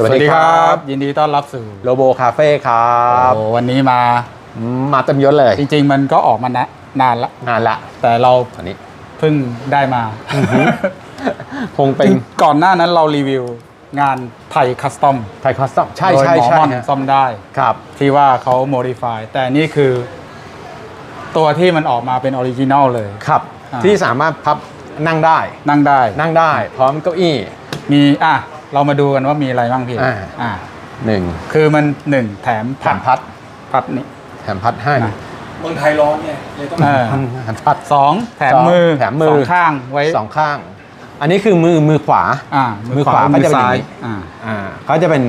สวัสดีครับ ยินดีต้อนรับสู่โลโบคาเฟ่ครับโอ้วันนี้มาอืมมาเต็มยศเลย จริง ๆ มันก็ออกมานะนานละนานละแต่เราอันนี้เพิ่งได้มา คงเป็นจริงก่อนหน้านั้นเรารีวิวงานไทยคัสตอมไทยคอสตอมใช่โดยใช่หมอใช่ม่อนฮะซ่อมได้ ครับ ที่ว่าเขาโมดิฟายแต่นี่คือ ตัวที่มันออกมาเป็นออริจินอลเลย ครับ อ่า ที่สามารถพับนั่งได้ นั่งได้ นั่งได้ พร้อมเก้าอี้ มีอะ เรามาดูกันว่ามีอะไรบ้างพี่อ่า อ่า หนึ่งคือมันหนึ่งแถมแถมพัดพัดนี้แถมพัดให้อะ เมืองไทยร้อนเนี่ยเลยต้อง เออแถมพัด สองแถมสองมือแถมมือ สองข้างไว้สองข้าง อันนี้คือมือมือขวา อ่ามืมืออขขวาวาก็มือจะเป็นซ้ายอย่างนี้ อ่าอ่าเขาจะเป็น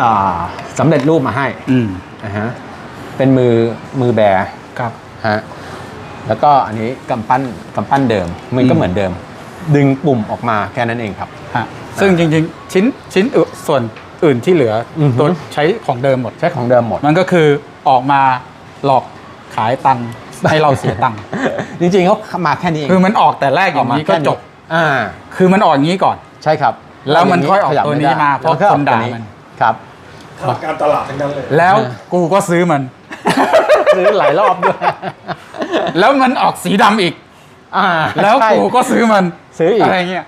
อ่าสำเร็จรูปมาให้อืมอ่าฮะเป็นมือมือแบร์ครับ ฮะแล้วก็อันนี้กำปั้นกำปั้นเดิมมันก็อืม เหมือนเดิม ดึงปุ่มออกมาแค่นั้นเองครับ ฮะ ซึ่งจริงๆ ชิ้นชิ้นอื่นส่วนอื่นที่เหลือออฮึ ตัวใช้ของเดิมหมด ใช้ของเดิมหมด มันก็คือออกมาหลอกขายตังค์ให้เราเสียตังค์ จริงๆเขามาแค่นี้เองคือมันออกแต่แรกอย่างนี้ก็เมแค่จบ อ่า คือมันออกอย่างนี้ก่อน ใช่ครับแล้วมันค่อยออกขยับตัวไนี้มาเพราะแล้วก็ออกคนด่าตัวมัน ครับทำการตลาดทั้งนั้นเลย แล้วอ่า กูก็ซื้อมัน ซื้อหลายรอบด้วย แล้วมันออกสีดำอีก อ่าแล้วใช่กูก็ซื้อมันซื้ออีก อะไรเงี้ย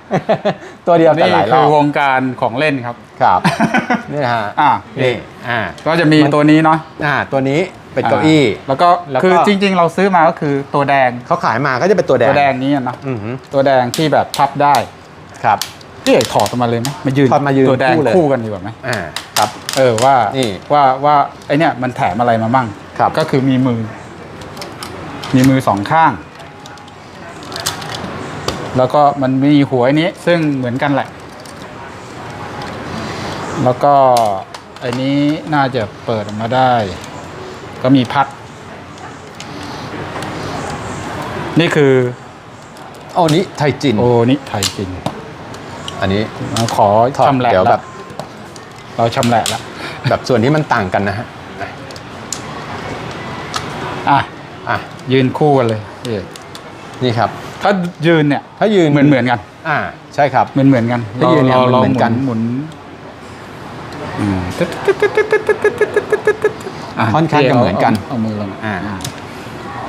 ตัวเดียวแต่นี่หลายรคืออบวงการของเล่นครับ ครับนี่นะฮะอ่านี่อ่า ก็จะมีมัน ตัวนี้เนาะอ่าตัวนี้เป็นเก้าอี้ แล้วก็แล้วก็ คือจริง ๆ เราซื้อมาก็คือตัวแดงเขาขายมาก็จะเป็นตัวแดงตัวแดงนี้อะเนาะอือหือตัวแดงที่แบบพับได้ครับ พี่เอกถอดออกมาเลยไหมมายืนถอดมายืนตัวแดงคู่เลย คู่กันดีกว่าไหมอ่าครับ เออว่านี่ว่าว่าไอเนี้ยมันแถมอะไรมามั่งครับ ก็คือมีมือ มีมือสองข้าง แล้วก็มันมีหัวอันนี้ ซึ่งเหมือนกันแหละ แล้วก็ไอันนี้น่าจะเปิดออกมาได้ ก็มีพัด นี่คือโอ้นี้ไทยจิน โอนี่ไทยจริงอันนี้เราขอถอดชำแหละเดี๋ยวแบแล้วบเราชำแหละแล้วแบบส่วนที่มันต่างกันนะฮะอะ อะยืนคู่กันเลยพี่เอก นี่ครับ ถ้ายืนเนี่ยถ้ายืนเหมือนเหมือนกันอ่าใช่ครับเหมือนเหมือนกันถ้ายืนเนี่ยเราเราเหมือนกันหมุนอืมค่อนข้างจะเหมือนกันเอามือลงอ่า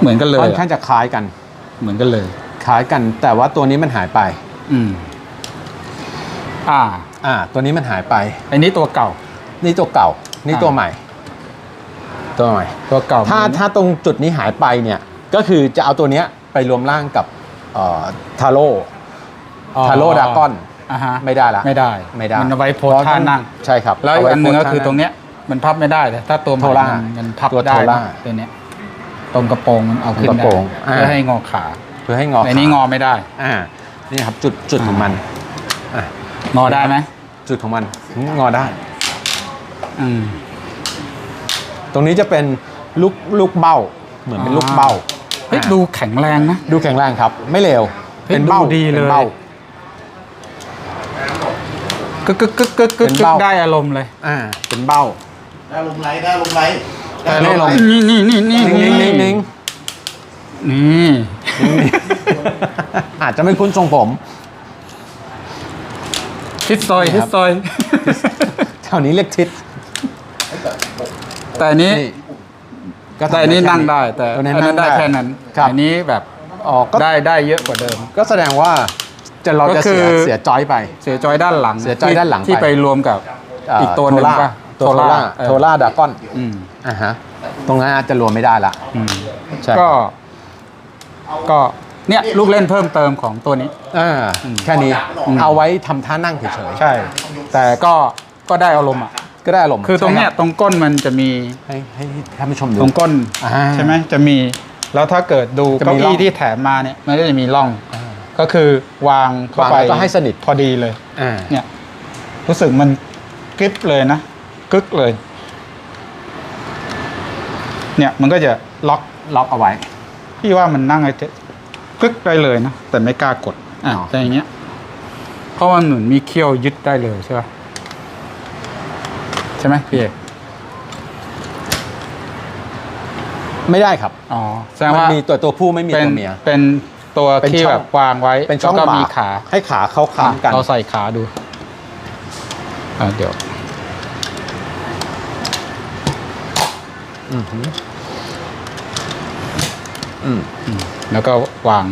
เหมือนกันเลยค่อนข้างจะคล้ายกัน เหมือนกันเลย คล้ายกัน แต่ว่าตัวนี้มันหายไป อืมอ่า อ่า ตัวนี้มันหายไปอันนี้ตัวเก่า นี่ตัวเก่า นี่อ่าตัวใหม่ ตัวใหม่ ตัวเก่า ถ้ามันถ้าตรงจุดนี้หายไปเนี่ย ก็คือจะเอาตัวเนี้ย ไปรวมร่างกับเอ่อทาโร่อ๋อทาโร่ดากอนอ่าฮะไม่ได้ละไม่ได้ไม่ได้มันเอาไว้โพสท่านั่งใช่ครับ แล้วอีกเาไอันหนึ่งก็โพสคือท่าตรงเนี้ยมันพับไม่ได้แต่ถ้าตัวใหม่โทล่ามันมันพับตัวได้โทล่านะตัวเนี้ยตรงกระโปรงมันเอาขึ้นตรงกระได้โปรงอ่าเพื่อให้งอขาเพื่อให้งอในนี้ขางอไม่ได้อ่านี่ครับจุดจุดของมันอะงอได้ไหมจุดของมันงอได้อืมตรงนี้จะเป็นลูกลูกเบ้า เหมือนเป็นลูกเบ้า เฮ้ยอะดูแข็งแรงนะ ดูแข็งแรงครับ ไม่เร็วเฮ้ยเป็นเบ้าดูดีเลยป็นเบ้ากึกกึกกึกกึกกึกเป็นกึกเบ้าได้อารมณ์เลย อ่า เป็นเบ้า ได้ลงไลท์ได้ลงไลท์ได้ลงไลท์นี่นี่นี่นี่นิ่งนิ่งนิ่งนิ่งนี่อาจจะไม่คุ้นทรงผมทิศซอยนี่ทิครัศบซอยแถวนี้เรียกทิศแต่อันนี้ ก็ทำแต่อันนี้ค่นั่งได้แต่ตัวอันนั้นได้แค่นั้นครับอันนี้แบบออกก็ ได้ได้เยอะกว่าเดิม ก็แสดงว่าจะเราจะก็คืเสียอ เสียจอยไป เสียจอยด้านหลังเสียจอยด้านหลังที่ไป ไปรวมกับอีกตัวหนึ่งโทล่าป่ะตัวโทล่าเออโทล่าดากอนอืมอ่าฮะตรงนั้นอาจจะรวมไม่ได้ละอืมใช่ก็ ก็เนี่ยลูกเล่นเพิ่มเติมของตัวนี้ อ่าแค่นี้อืมเอาไว้ทำท่านั่งเฉย ใช่ แต่ก็ก็ได้อารมณ์อะๆ ก็ได้อารมณ์คือตรงเนี้ยใช่ตรงก้นมันจะมีให้ให้ท่านผู้ชมดูตรงก้นอ่าใช่ไหมจะมี แล้วถ้าเกิดดูจะเก้ามีร่องอี้ที่แถมมาเนี่ยมันก็จะมีร่องก็คือวางเข้าวางไปแล้วก็ให้สนิทพอดีเลยอ่าเนี่ยรู้สึกมันกริบเลยนะกึกเลย เนี่ยมันก็จะล็อกล็อกเอาไว้ พี่ว่ามันนั่งไอ้เจ๊กึกได้เลยนะแต่ไม่กล้ากดอะอ๋อแต่อย่างเงี้ยเพราะมันเหมือนมีเขี้ยวยึดได้เลยใช่ปะ ใช่ไหมพี่เอกไม่ได้ครับอ๋อแสดงมันว่ามีตัวตัวผู้ไม่มีเป็นตัวเมีย เป็นตัวเป็นที่ช่อง แบบวางไว้เป็นช่องแล้วก็บามีร์ขาให้ขาเขาค้ำกัน เราใส่ขาดูอะเดี๋ยวอืมหืออืมอืมแล้วก็วาง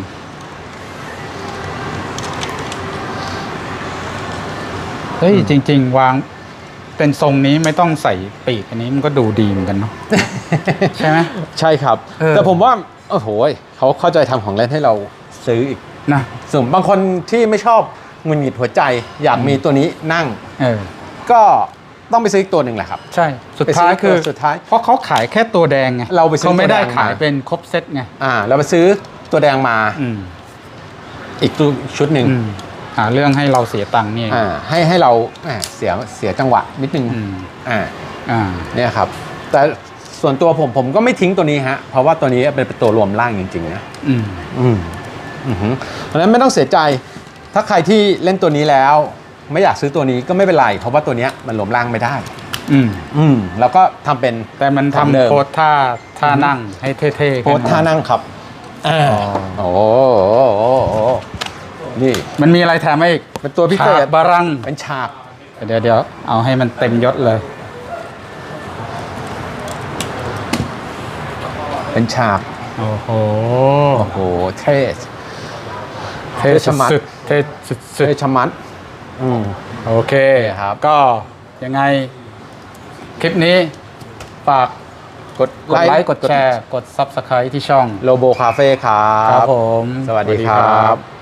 เฮ้ยจริง ๆ วาง เป็นทรงนี้ไม่ต้องใส่ปีกอันนี้มันก็ดูดีเหมือนกันเนาะ ใช่ไหม ใช่ครับ เออ แต่ผมว่า โอ้โหเขาเข้าใจทำของเล่นให้เราซื้ออีกนะส่วนบางคนที่ไม่ชอบหงุนหงิดหัวใจ อยากมีตัวนี้นั่ง เออ ก็ต้องไปซื้ออีกตัวหนึ่งแหละครับ ใช่สุดท้ายไปซื้อคือตัวสุดท้ายเพราะเขาขายแค่ตัวแดงไงเราไปซื้อเขาไม่ได้ตัวแดงมา ขายเป็นครบเซตไงอ่า เราไปซื้อตัวแดงมาอืม อีกตัวชุดหนึ่งอืม หาเรื่องให้เราเสียตังค์นี่เองอ่าให้ให้เราแหม่เสียเสียจังหวะนิดนึงอืมอ่าอ่าเนี่ยครับ แต่ส่วนตัวผมผมก็ไม่ทิ้งตัวนี้ฮะเพราะว่าตัวนี้เป็นตัวรวมร่างจริงๆนะ อืม อืมอือหือเพราะฉะนั้นไม่ต้องเสียใจ ถ้าใครที่เล่นตัวนี้แล้ว ไม่อยากซื้อตัวนี้ก็ไม่เป็นไร เพราะว่าตัวเนี้ยมันรวมร่างไม่ได้ อืม อืมแล้วก็ทำเป็น แต่มันของเดิทำมโพสท่าท่านั่งให้เท่ๆโพสท่านั่งครับอ่าอ๋อ โอ้โหโอ้โห นี่ มันมีอะไรแถมมาอีกเป็นตัวพิเศษ ฉากบารังเป็นฉาก เดี๋ยวเดี๋ยวเอาให้มันเต็มยศเลย เป็นฉาก โอ้โห โอ้โห เท่เท่เท่ชะมัดสุดๆเท่สุดเท่ชะมัด อืม ๆโอเคครับ ก็ยังไง คลิปนี้ ฝากกดกดไลค์ กดแชร์ กด Subscribe ที่ช่อง โลโบคาเฟ่ครัครับบ ผม สวัสดีครับ